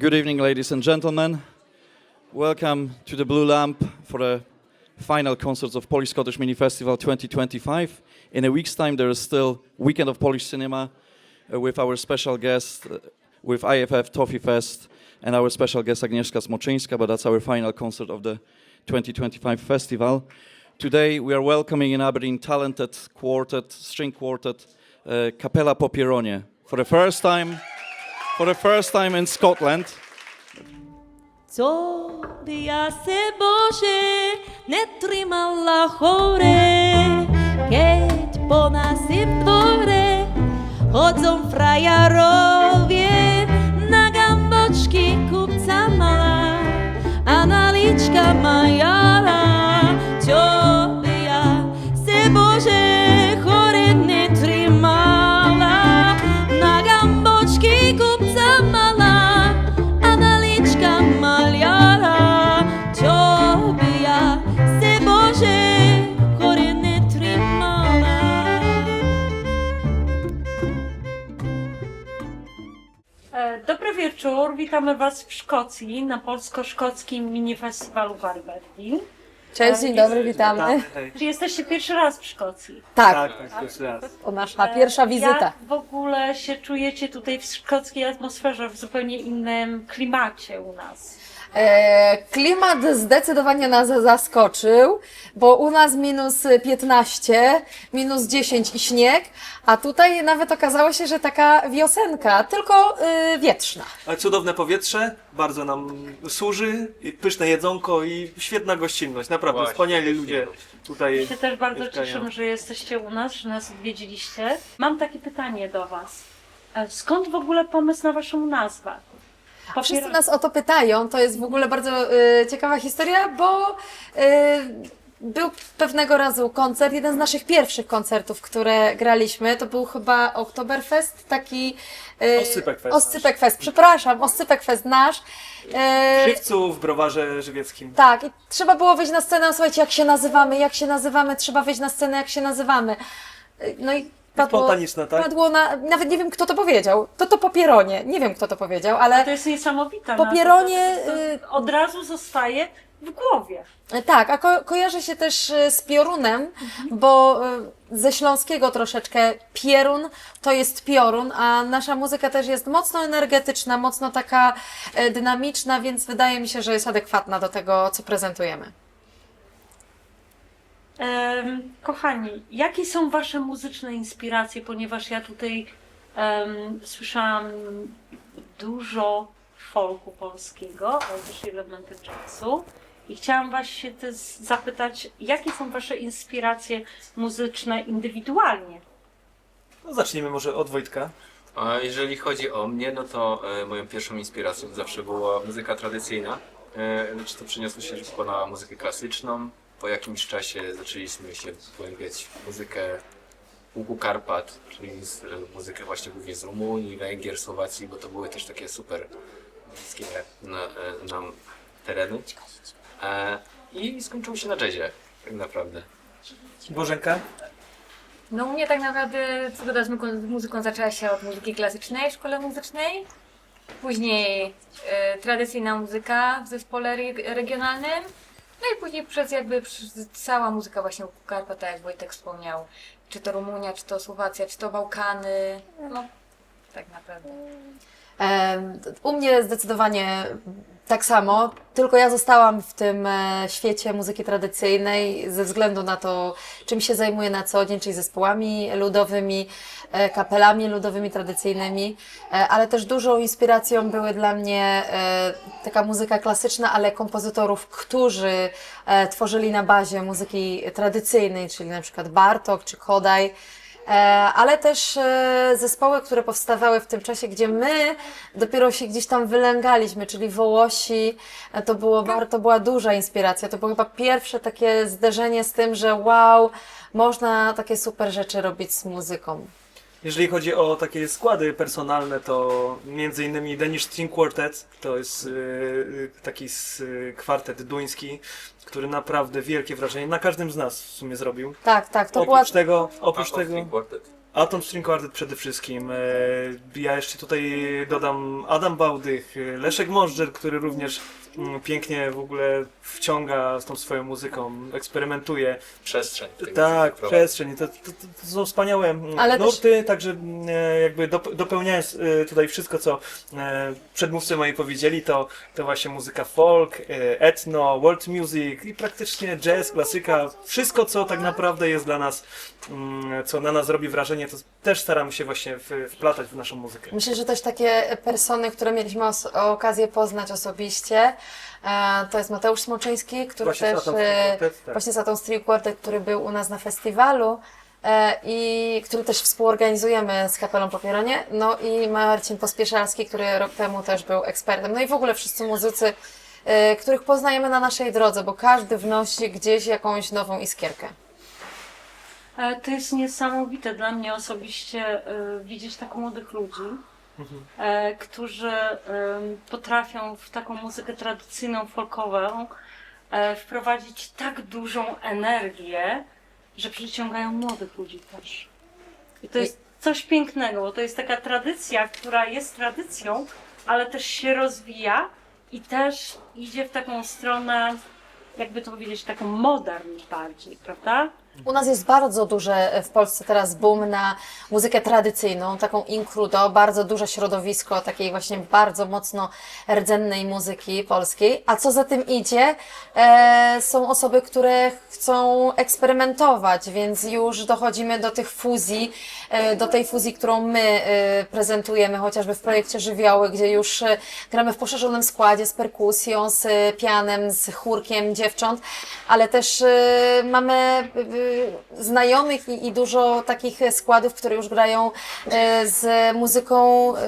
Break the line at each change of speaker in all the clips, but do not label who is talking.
Good evening, ladies and gentlemen. Welcome to the Blue Lamp for the final concerts of Polish Scottish Mini Festival 2025. In a week's time, there is still Weekend of Polish Cinema uh, with our special guest, uh, with IFF Toffee Fest, and our special guest Agnieszka Smoczyńska, but that's our final concert of the 2025 festival. Today, we are welcoming in Aberdeen talented quartet, string quartet, uh, Capella Popieronie. For the first time, for the first time in Scotland.
Я се Боже не тримала хоре, кеть по насим дворе, ходзом фраярове, на гамбочки купца мала, а наличка
моя Dobry wieczór, witamy Was w Szkocji na polsko-szkockim mini-festiwalu w Aberdeen.
Cześć, dzień dobry, witamy.
Czy jesteście pierwszy raz w Szkocji?
Tak,
Tak, tak, jeszcze raz.
to nasza pierwsza wizyta.
Jak w ogóle się czujecie tutaj w szkockiej atmosferze, w zupełnie innym klimacie u nas?
E, klimat zdecydowanie nas zaskoczył, bo u nas minus 15, minus 10 i śnieg, a tutaj nawet okazało się, że taka wiosenka, tylko y, wietrzna.
Ale cudowne powietrze, bardzo nam służy, i pyszne jedzonko i świetna gościnność. Naprawdę, wspaniali ludzie tutaj.
My się też bardzo
mieszkają.
cieszymy, że jesteście u nas, że nas odwiedziliście. Mam takie pytanie do Was. E, Skąd w ogóle pomysł na Waszą nazwę?
Wszyscy
Popier-
nas o to pytają. To jest w ogóle bardzo y, ciekawa historia, bo y, był pewnego razu koncert, jeden z naszych pierwszych koncertów, które graliśmy. To był chyba Oktoberfest, taki. y,
Oscypek Fest
Oscypek Fest, przepraszam, Oscypek Fest nasz.
W
Y,
Żywcu, w browarze żywieckim.
tak, i trzeba było wyjść na scenę, słuchajcie, jak się nazywamy, jak się nazywamy, trzeba wyjść na scenę, jak się nazywamy. Y, No i padło,
Spontaniczne, tak?
padło na, nawet nie wiem kto to powiedział, to to popieronie, nie wiem kto to powiedział, ale
To jest niesamowite.
Po
no, to- to-
y-
to Od razu zostaje w głowie.
Tak, a ko- kojarzy się też e, z piorunem, bo e, ze śląskiego troszeczkę pierun to jest piorun, a nasza muzyka też jest mocno energetyczna, mocno taka e, dynamiczna, więc wydaje mi się, że jest adekwatna do tego, co prezentujemy.
Em, kochani, jakie są Wasze muzyczne inspiracje? Ponieważ ja tutaj em, słyszałam dużo folku polskiego, ale też elementy jazzu. I chciałam Was się też zapytać, jakie są Wasze inspiracje muzyczne indywidualnie?
No, zacznijmy może od Wojtka.
A jeżeli chodzi o mnie, no to e, moją pierwszą inspiracją zawsze była muzyka tradycyjna. E, lecz to przeniosło się szybko na muzykę klasyczną. Po jakimś czasie zaczęliśmy się pogłębiać w muzykę Łuku Karpat, czyli z, e, muzykę właśnie głównie z Rumunii, Węgier, Słowacji, bo to były też takie super bliskie na, e, nam tereny. E, I skończyło się na jazzie, tak naprawdę.
Bożenka.
No u mnie tak naprawdę przygoda z muzyką, zaczęła się od muzyki klasycznej w szkole muzycznej. Później e, tradycyjna muzyka w zespole re- regionalnym. No i później przez jakby przez cała muzyka właśnie Karpa, tak jak Wojtek wspomniał. Czy to Rumunia, czy to Słowacja, czy to Bałkany. No tak naprawdę.
U mnie zdecydowanie tak samo, tylko ja zostałam w tym e, świecie muzyki tradycyjnej ze względu na to, czym się zajmuję na co dzień, czyli zespołami ludowymi, e, kapelami ludowymi, tradycyjnymi, e, ale też dużą inspiracją były dla mnie taka muzyka klasyczna, ale kompozytorów, którzy tworzyli na bazie muzyki tradycyjnej, czyli na przykład Bartok czy Kodaj. E, ale też e, zespoły, które powstawały w tym czasie, gdzie my dopiero się gdzieś tam wylęgaliśmy, czyli Wołosi, e, to, było, bar- to była duża inspiracja. To było chyba pierwsze takie zderzenie z tym, że wow, można takie super rzeczy robić z muzyką.
Jeżeli chodzi o takie składy personalne, to między innymi Danish String Quartet, to jest y, y, taki s- y, kwartet duński, który naprawdę wielkie wrażenie na każdym z nas w sumie zrobił.
Tak, tak, to była
Oprócz tego, oprócz tego,
String Quartet.
Atom String Quartet przede wszystkim. E, Ja jeszcze tutaj dodam Adam Bałdych, e, Leszek Możdżer, który również pięknie w ogóle wciąga z tą swoją muzyką, eksperymentuje.
Przestrzeń.
Tak, przestrzeń. To, to, to są wspaniałe mm,
Ale też-
nurty, także mm, e, jakby dop- dopełniając e, tutaj wszystko, co e, przedmówcy moi powiedzieli, to, to właśnie muzyka folk, e, etno, world music i praktycznie jazz, klasyka, wszystko, co tak naprawdę jest dla nas, mm, co na nas robi wrażenie, to też staramy się właśnie w, wplatać w naszą muzykę.
Myślę, że też takie persony, które mieliśmy os- okazję poznać osobiście, to jest Mateusz Smoczyński, który
Właśnie
też e,
String Quartet, tak.
właśnie String Quartet, który był u nas na festiwalu e, i który też współorganizujemy z Kapelą Popieronie, no i Marcin Pospieszalski, który rok temu też był ekspertem, no i w ogóle wszyscy muzycy, e, których poznajemy na naszej drodze, bo każdy wnosi gdzieś jakąś nową iskierkę.
E, To jest niesamowite dla mnie osobiście e, widzieć tak młodych ludzi, e, którzy potrafią w taką muzykę tradycyjną, folkową e, wprowadzić tak dużą energię, że przyciągają młodych ludzi też. I to jest coś pięknego, bo to jest taka tradycja, która jest tradycją, ale też się rozwija i też idzie w taką stronę, jakby to powiedzieć, taką modern bardziej, prawda?
U nas jest bardzo duże w Polsce teraz boom na muzykę tradycyjną, taką inkrudo, bardzo duże środowisko takiej właśnie bardzo mocno rdzennej muzyki polskiej. A co za tym idzie, e, są osoby, które chcą eksperymentować, więc już dochodzimy do tych fuzji, e, do tej fuzji, którą my e, prezentujemy chociażby w projekcie Żywioły, gdzie już e, gramy w poszerzonym składzie z perkusją, z pianem, z chórkiem dziewcząt, ale też e, mamy e, znajomych i, i dużo takich składów, które już grają e, z muzyką, m,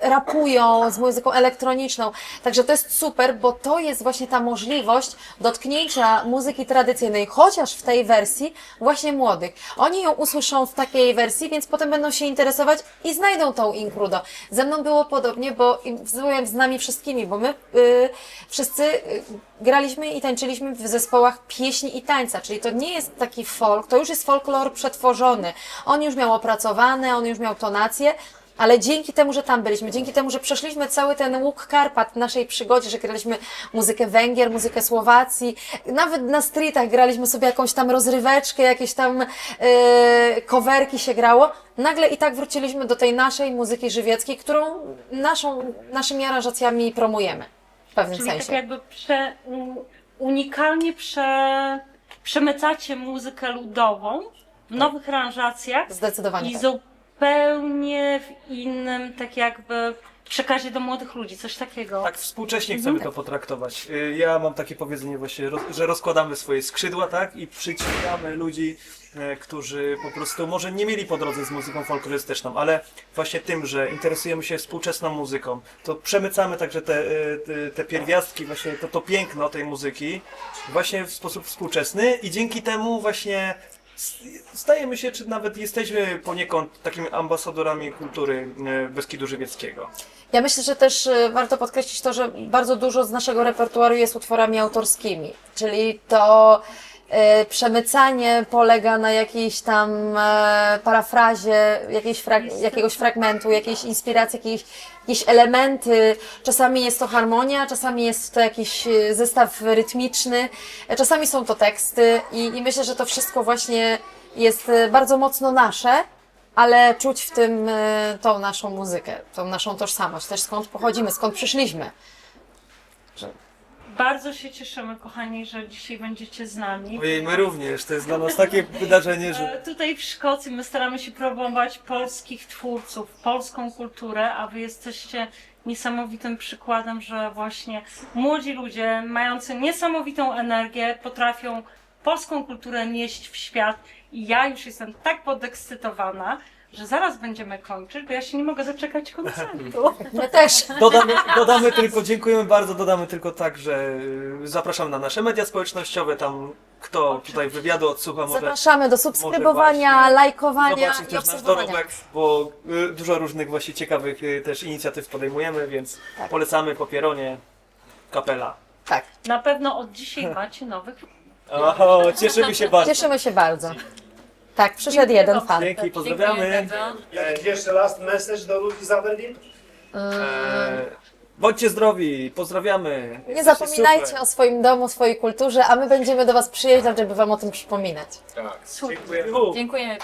rapują, z muzyką elektroniczną. Także to jest super, bo to jest właśnie ta możliwość dotknięcia muzyki tradycyjnej, chociaż w tej wersji właśnie młodych. Oni ją usłyszą w takiej wersji, więc potem będą się interesować i znajdą tą inkrudo. Ze mną było podobnie, bo byłem z nami wszystkimi, bo my y, wszyscy y, graliśmy i tańczyliśmy w zespołach pieśni i tańca, czyli to nie jest taki folk, to już jest folklor przetworzony. On już miał opracowane, on już miał tonację, ale dzięki temu, że tam byliśmy, dzięki temu, że przeszliśmy cały ten łuk Karpat w naszej przygodzie, że graliśmy muzykę Węgier, muzykę Słowacji, nawet na streetach graliśmy sobie jakąś tam rozryweczkę, jakieś tam e, coverki się grało, nagle i tak wróciliśmy do tej naszej muzyki żywieckiej, którą naszą, naszymi aranżacjami promujemy w pewnym
Czyli tak
sensie.
jakby prze, unikalnie prze, przemycacie muzykę ludową w nowych aranżacjach
Zdecydowanie
i
tak.
Zupełnie w innym, tak jakby przekazie do młodych ludzi, coś takiego.
Tak współcześnie chcemy to potraktować. Y, Ja mam takie powiedzenie właśnie, roz- że rozkładamy swoje skrzydła, tak? I przyciągamy ludzi, e, którzy po prostu może nie mieli po drodze z muzyką folklorystyczną, ale właśnie tym, że interesujemy się współczesną muzyką, to przemycamy także te, e, te, te pierwiastki, właśnie to, to piękno tej muzyki właśnie w sposób współczesny i dzięki temu właśnie stajemy się, czy nawet jesteśmy poniekąd takimi ambasadorami kultury e, Beskidu Żywieckiego.
Ja myślę, że też y, warto podkreślić to, że bardzo dużo z naszego repertuaru jest utworami autorskimi, czyli to y, przemycanie polega na jakiejś tam e, parafrazie jakiejś frag- jakiegoś fragmentu, jakiejś inspiracji, jakieś, jakieś elementy. Czasami jest to harmonia, czasami jest to jakiś y, zestaw rytmiczny, czasami są to teksty i, i myślę, że to wszystko właśnie jest y, bardzo mocno nasze ale czuć w tym e, tą naszą muzykę, tą naszą tożsamość, też skąd pochodzimy, skąd przyszliśmy.
Bardzo się cieszymy, kochani, że dzisiaj będziecie z nami.
Ojej, my również. To jest dla nas takie wydarzenie, że
E, Tutaj w Szkocji my staramy się promować polskich twórców, polską kulturę, a wy jesteście niesamowitym przykładem, że właśnie młodzi ludzie mający niesamowitą energię potrafią polską kulturę nieść w świat i ja już jestem tak podekscytowana, że zaraz będziemy kończyć, bo ja się nie mogę doczekać koncertu.
My też.
dodamy, dodamy tylko, dziękujemy bardzo, dodamy tylko tak, że y, zapraszamy na nasze media społecznościowe, tam kto tutaj wywiadu odsłucha może
Zapraszamy do subskrybowania,
właśnie
lajkowania
zobaczyć
i
też nasz
obserwowania.
dorobek, bo y, dużo różnych właśnie ciekawych y, też inicjatyw podejmujemy, więc
Tak.
polecamy Popieronie, Kapela.
Tak,
Na pewno od dzisiaj macie nowych
O, cieszymy się bardzo.
cieszymy się bardzo. Tak, przyszedł jeden fan.
Dzięki, pozdrawiamy.
Dziękuję.
And jeszcze last message do ludzi z Aberdeen?
E, bądźcie zdrowi, pozdrawiamy.
Nie
Jesteście
zapominajcie
super.
o swoim domu, swojej kulturze, a my będziemy do Was przyjeżdżać, żeby Wam o tym przypominać.
Tak.
Super.
Juhu.
Dziękujemy.